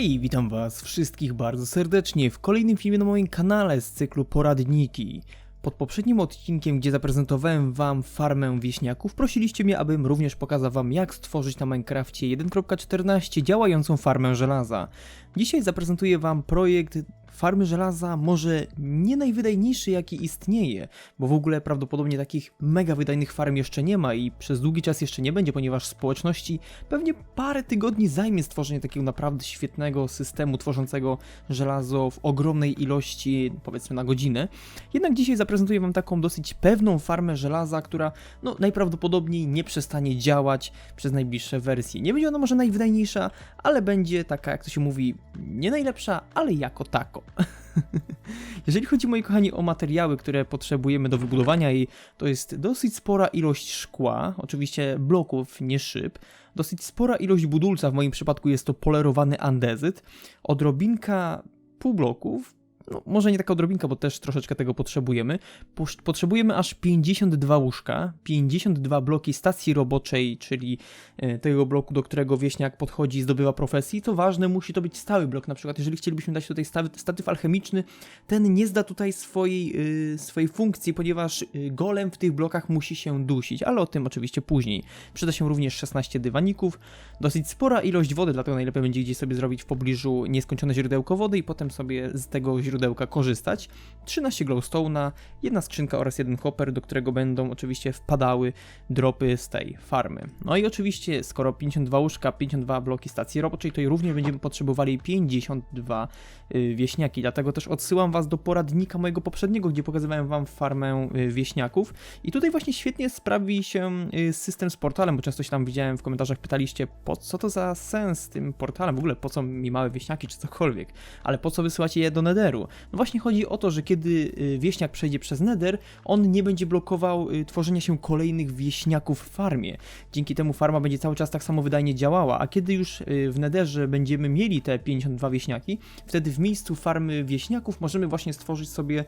Hej, witam was wszystkich bardzo serdecznie w kolejnym filmie na moim kanale z cyklu Poradniki. Pod poprzednim odcinkiem, gdzie zaprezentowałem wam farmę wieśniaków, prosiliście mnie, abym również pokazał wam jak stworzyć na Minecrafcie 1.14 działającą farmę żelaza. Dzisiaj zaprezentuję wam projekt farmy żelaza może nie najwydajniejszy jaki istnieje, bo w ogóle prawdopodobnie takich mega wydajnych farm jeszcze nie ma i przez długi czas jeszcze nie będzie, ponieważ społeczności pewnie parę tygodni zajmie stworzenie takiego naprawdę świetnego systemu tworzącego żelazo w ogromnej ilości, powiedzmy na godzinę. Jednak dzisiaj zaprezentuję wam taką dosyć pewną farmę żelaza, która no najprawdopodobniej nie przestanie działać przez najbliższe wersje. Nie będzie ona może najwydajniejsza, ale będzie taka, jak to się mówi, nie najlepsza, ale jako tako. Jeżeli chodzi, moi kochani, o materiały, które potrzebujemy do wybudowania jej, to jest dosyć spora ilość szkła, oczywiście bloków, nie szyb, dosyć spora ilość budulca, w moim przypadku jest to polerowany andezyt, odrobinka półbloków, no, może nie taka odrobinka, bo też troszeczkę tego potrzebujemy. Potrzebujemy aż 52 łóżka, 52 bloki stacji roboczej, czyli e, tego bloku, do którego wieśniak podchodzi i zdobywa profesji. Co ważne, musi to być stały blok. Na przykład, jeżeli chcielibyśmy dać tutaj statyw alchemiczny, ten nie zda tutaj swojej, y, swojej funkcji, ponieważ y, golem w tych blokach musi się dusić, ale o tym oczywiście później. Przyda się również 16 dywaników, dosyć spora ilość wody, dlatego najlepiej będzie gdzieś sobie zrobić w pobliżu nieskończone źródełko wody i potem sobie z tego źródełka korzystać. 13 glowstone'a, jedna skrzynka oraz jeden hopper, do którego będą oczywiście wpadały dropy z tej farmy. No i oczywiście, skoro 52 łóżka, 52 bloki stacji roboczej, to i również będziemy potrzebowali 52 y, wieśniaki, dlatego też odsyłam was do poradnika mojego poprzedniego, gdzie pokazywałem wam farmę y, wieśniaków i tutaj właśnie świetnie sprawi się y, system z portalem, bo często się tam widziałem w komentarzach, pytaliście, po co to za sens z tym portalem, w ogóle po co mi małe wieśniaki czy cokolwiek, ale po co wysyłacie je do Netheru? No właśnie chodzi o to, że kiedy y, wieśniak przejdzie przez Nether, on nie będzie blokował y, tworzenia się kolejnych wieśniaków w farmie. Dzięki temu farma będzie cały czas tak samo wydajnie działała, a kiedy już y, w Netherze będziemy mieli te 52 wieśniaki, wtedy w miejscu farmy wieśniaków możemy właśnie stworzyć sobie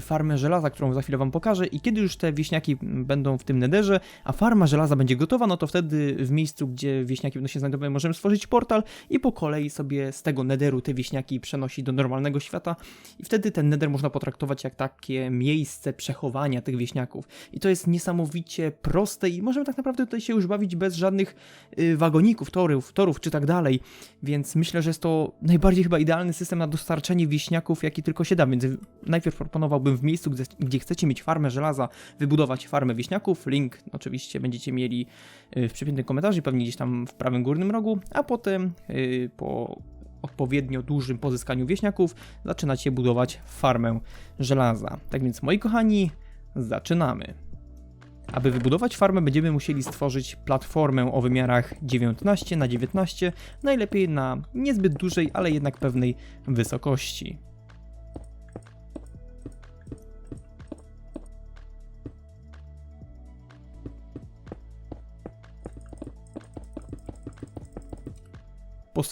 farmę żelaza, którą za chwilę wam pokażę i kiedy już te wieśniaki będą w tym Netherze, a farma żelaza będzie gotowa, no to wtedy w miejscu, gdzie wieśniaki będą się znajdowały, możemy stworzyć portal i po kolei sobie z tego Netheru te wieśniaki przenosić do normalnego świata i wtedy ten Nether można potraktować jak takie miejsce przechowania tych wieśniaków. I to jest niesamowicie proste i możemy tak naprawdę tutaj się już bawić bez żadnych y, wagoników, torów, torów czy tak dalej. Więc myślę, że jest to najbardziej chyba idealny system na dostarczenie wieśniaków, jaki tylko się da. Więc najpierw proponowałbym w miejscu, gdzie, gdzie chcecie mieć farmę żelaza, wybudować farmę wieśniaków. Link oczywiście będziecie mieli y, w przypiętym komentarzu, pewnie gdzieś tam w prawym górnym rogu, a potem y, po odpowiednio dużym pozyskaniu wieśniaków zaczynacie budować farmę żelaza. Tak więc, moi kochani, zaczynamy. Aby wybudować farmę, będziemy musieli stworzyć platformę o wymiarach 19 na 19, najlepiej na niezbyt dużej, ale jednak pewnej wysokości.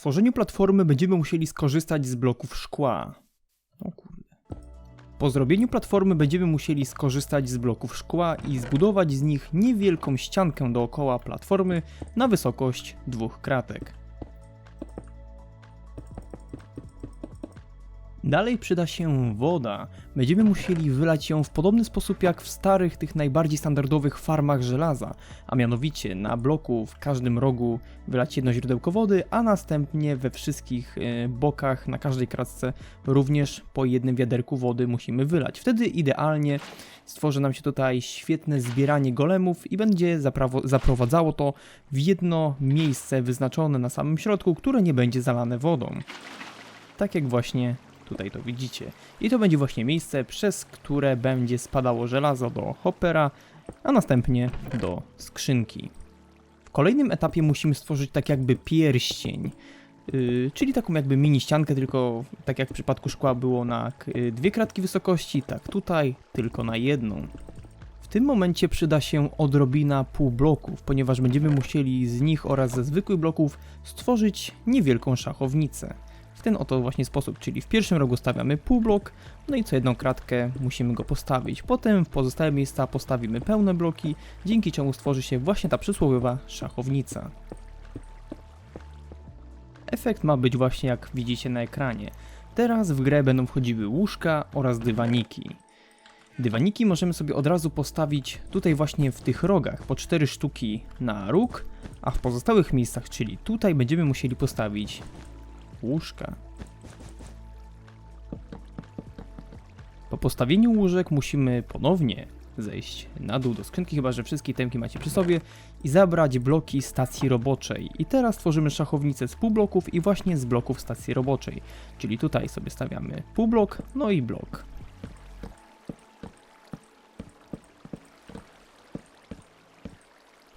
Po stworzeniu platformy będziemy musieli skorzystać z bloków szkła. O kurde. Po zrobieniu platformy będziemy musieli skorzystać z bloków szkła i zbudować z nich niewielką ściankę dookoła platformy na wysokość dwóch kratek. Dalej przyda się woda. Będziemy musieli wylać ją w podobny sposób jak w starych, tych najbardziej standardowych farmach żelaza, a mianowicie na bloku w każdym rogu wylać jedno źródełko wody, a następnie we wszystkich e, bokach, na każdej kratce również po jednym wiaderku wody musimy wylać. Wtedy idealnie stworzy nam się tutaj świetne zbieranie golemów i będzie zaprowadzało to w jedno miejsce wyznaczone na samym środku, które nie będzie zalane wodą. Tak jak właśnie Tutaj to widzicie. I to będzie właśnie miejsce, przez które będzie spadało żelazo do hoppera, a następnie do skrzynki. W kolejnym etapie musimy stworzyć tak jakby pierścień, yy, czyli taką jakby mini ściankę, tylko tak jak w przypadku szkła było na yy, dwie kratki wysokości, tak tutaj tylko na jedną. W tym momencie przyda się odrobina półbloków, ponieważ będziemy musieli z nich oraz ze zwykłych bloków stworzyć niewielką szachownicę w ten oto właśnie sposób, czyli w pierwszym rogu stawiamy półblok, no i co jedną kratkę musimy go postawić. Potem w pozostałe miejsca postawimy pełne bloki, dzięki czemu stworzy się właśnie ta przysłowiowa szachownica. Efekt ma być właśnie jak widzicie na ekranie. Teraz w grę będą wchodziły łóżka oraz dywaniki. Dywaniki możemy sobie od razu postawić tutaj właśnie w tych rogach, po 4 sztuki na róg, a w pozostałych miejscach, czyli tutaj będziemy musieli postawić łóżka. Po postawieniu łóżek musimy ponownie zejść na dół do skrzynki, chyba że wszystkie temki macie przy sobie i zabrać bloki stacji roboczej. I teraz tworzymy szachownicę z pół bloków i właśnie z bloków stacji roboczej. Czyli tutaj sobie stawiamy pół blok, no i blok.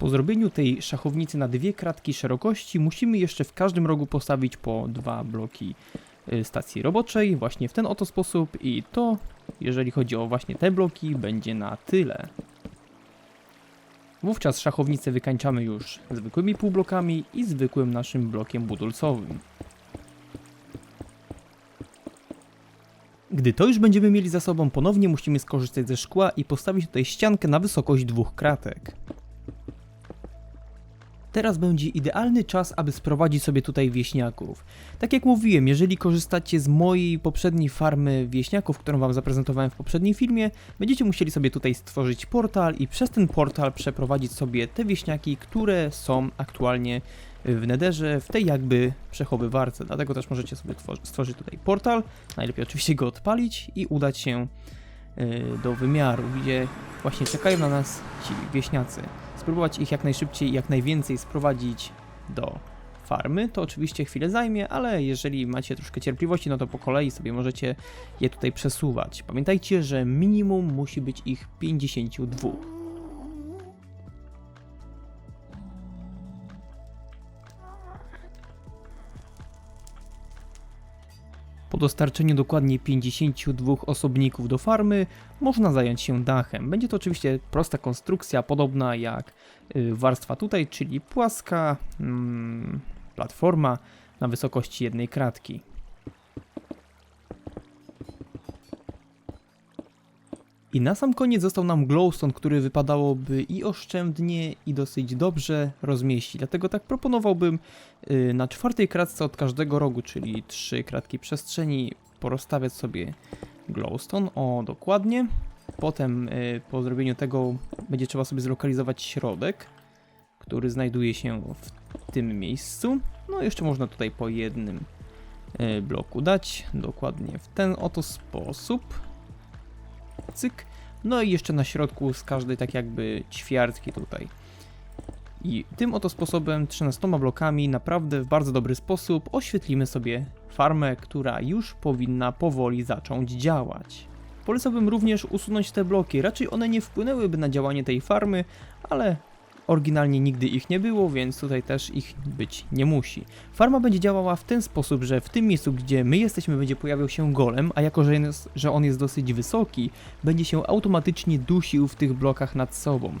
Po zrobieniu tej szachownicy na dwie kratki szerokości musimy jeszcze w każdym rogu postawić po dwa bloki y, stacji roboczej właśnie w ten oto sposób i to, jeżeli chodzi o właśnie te bloki, będzie na tyle. Wówczas szachownicę wykańczamy już zwykłymi półblokami i zwykłym naszym blokiem budulcowym. Gdy to już będziemy mieli za sobą, ponownie musimy skorzystać ze szkła i postawić tutaj ściankę na wysokość dwóch kratek. Teraz będzie idealny czas, aby sprowadzić sobie tutaj wieśniaków. Tak jak mówiłem, jeżeli korzystacie z mojej poprzedniej farmy wieśniaków, którą wam zaprezentowałem w poprzednim filmie, będziecie musieli sobie tutaj stworzyć portal i przez ten portal przeprowadzić sobie te wieśniaki, które są aktualnie w nederze, w tej jakby przechowywarce. Dlatego też możecie sobie tworzy- stworzyć tutaj portal, najlepiej oczywiście go odpalić i udać się y, do wymiaru, gdzie właśnie czekają na nas ci wieśniacy spróbować ich jak najszybciej i jak najwięcej sprowadzić do farmy. To oczywiście chwilę zajmie, ale jeżeli macie troszkę cierpliwości, no to po kolei sobie możecie je tutaj przesuwać. Pamiętajcie, że minimum musi być ich 52. Po dostarczeniu dokładnie 52 osobników do farmy, można zająć się dachem. Będzie to oczywiście prosta konstrukcja, podobna jak y, warstwa tutaj, czyli płaska mm, platforma na wysokości jednej kratki. I na sam koniec został nam glowstone, który wypadałoby i oszczędnie, i dosyć dobrze rozmieścić. Dlatego tak proponowałbym y, na czwartej kratce od każdego rogu, czyli trzy kratki przestrzeni, porozstawiać sobie glowstone, o dokładnie. Potem y, po zrobieniu tego będzie trzeba sobie zlokalizować środek, który znajduje się w tym miejscu. No jeszcze można tutaj po jednym y, bloku dać, dokładnie w ten oto sposób. Cyk. No i jeszcze na środku z każdej tak jakby ćwiartki tutaj. I tym oto sposobem, 13 blokami, naprawdę w bardzo dobry sposób oświetlimy sobie farmę, która już powinna powoli zacząć działać. Polecałbym również usunąć te bloki, raczej one nie wpłynęłyby na działanie tej farmy, ale oryginalnie nigdy ich nie było, więc tutaj też ich być nie musi. Farma będzie działała w ten sposób, że w tym miejscu, gdzie my jesteśmy, będzie pojawiał się golem, a jako, że, jest, że on jest dosyć wysoki, będzie się automatycznie dusił w tych blokach nad sobą.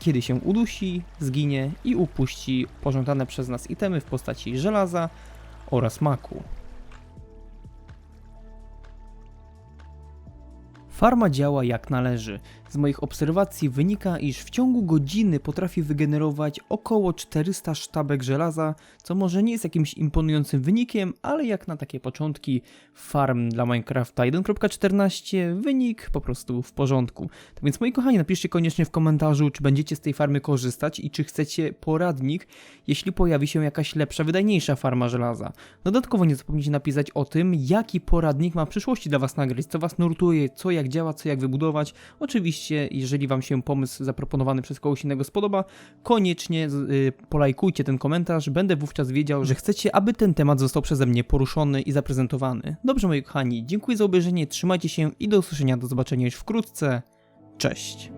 Kiedy się udusi, zginie i upuści pożądane przez nas itemy w postaci żelaza oraz maku. Farma działa jak należy. Z moich obserwacji wynika, iż w ciągu godziny potrafi wygenerować około 400 sztabek żelaza, co może nie jest jakimś imponującym wynikiem, ale jak na takie początki farm dla Minecrafta 1.14 wynik po prostu w porządku. Tak więc moi kochani, napiszcie koniecznie w komentarzu, czy będziecie z tej farmy korzystać i czy chcecie poradnik, jeśli pojawi się jakaś lepsza, wydajniejsza farma żelaza. Dodatkowo nie zapomnijcie napisać o tym, jaki poradnik ma w przyszłości dla Was nagrać, co Was nurtuje, co jak działa, co jak wybudować. Oczywiście, jeżeli Wam się pomysł zaproponowany przez kogoś innego spodoba, koniecznie y, polajkujcie ten komentarz, będę wówczas wiedział, że chcecie, aby ten temat został przeze mnie poruszony i zaprezentowany. Dobrze moi kochani, dziękuję za obejrzenie, trzymajcie się i do usłyszenia, do zobaczenia już wkrótce. Cześć!